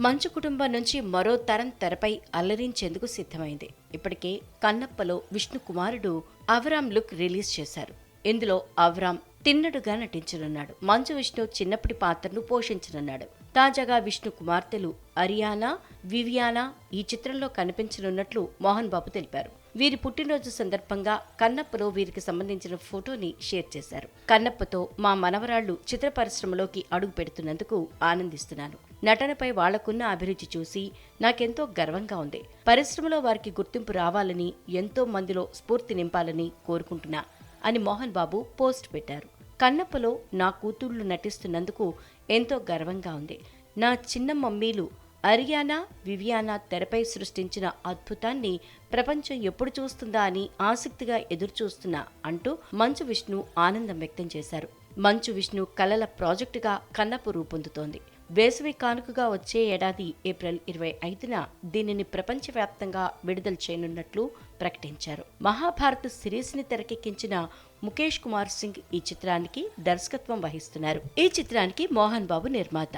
మంచు కుటుంబం నుంచి మరో తరం తెరపై అల్లరించేందుకు సిద్ధమైంది. ఇప్పటికే కన్నప్పలో విష్ణు కుమారుడు అవరాం లుక్ రిలీజ్ చేశారు. ఇందులో అవరాం తిన్నడుగా నటించనున్నాడు. మంచు విష్ణు చిన్నప్పటి పాత్రను పోషించనున్నాడు. తాజాగా విష్ణు కుమార్తెలు అరియానా వివియానా ఈ చిత్రంలో కనిపించనున్నట్లు మోహన్ బాబు తెలిపారు. వీరి పుట్టినరోజు సందర్భంగా కన్నప్పలో వీరికి సంబంధించిన ఫోటోని షేర్ చేశారు. కన్నప్పతో మా మనవరాళ్ళు చిత్ర పరిశ్రమలోకి అడుగు పెడుతున్నందుకు ఆనందిస్తున్నాను. నటనపై వాళ్ళకున్న అభిరుచి చూసి నాకెంతో గర్వంగా ఉంది. పరిశ్రమలో వారికి గుర్తింపు రావాలని ఎంతో మందిలో స్ఫూర్తి నింపాలని కోరుకుంటున్నా అని మోహన్ బాబు పోస్ట్ పెట్టారు. కన్నప్పలో నా కూతుళ్ళు నటిస్తున్నందుకు ఎంతో గర్వంగా ఉంది. నా చిన్న మమ్మీలు అరియానా వివియానా తెరపై సృష్టించిన అద్భుతాన్ని ప్రపంచం ఎప్పుడు చూస్తుందా అని ఆసక్తిగా ఎదురుచూస్తున్నా అంటూ మంచు విష్ణు ఆనందం వ్యక్తం చేశారు. మంచు విష్ణు కలల ప్రాజెక్టుగా కన్నపు రూపొందుతోంది. వేసవి కానుకగా వచ్చే ఏడాది ఏప్రిల్ ఇరవై ఐదున దీనిని ప్రపంచవ్యాప్తంగా విడుదల చేయనున్నట్లు ప్రకటించారు. మహాభారత్ సిరీస్ని తెరకెక్కించిన ముఖేష్ కుమార్ సింగ్ ఈ చిత్రానికి దర్శకత్వం వహిస్తున్నారు. ఈ చిత్రానికి మోహన్ బాబు నిర్మాత.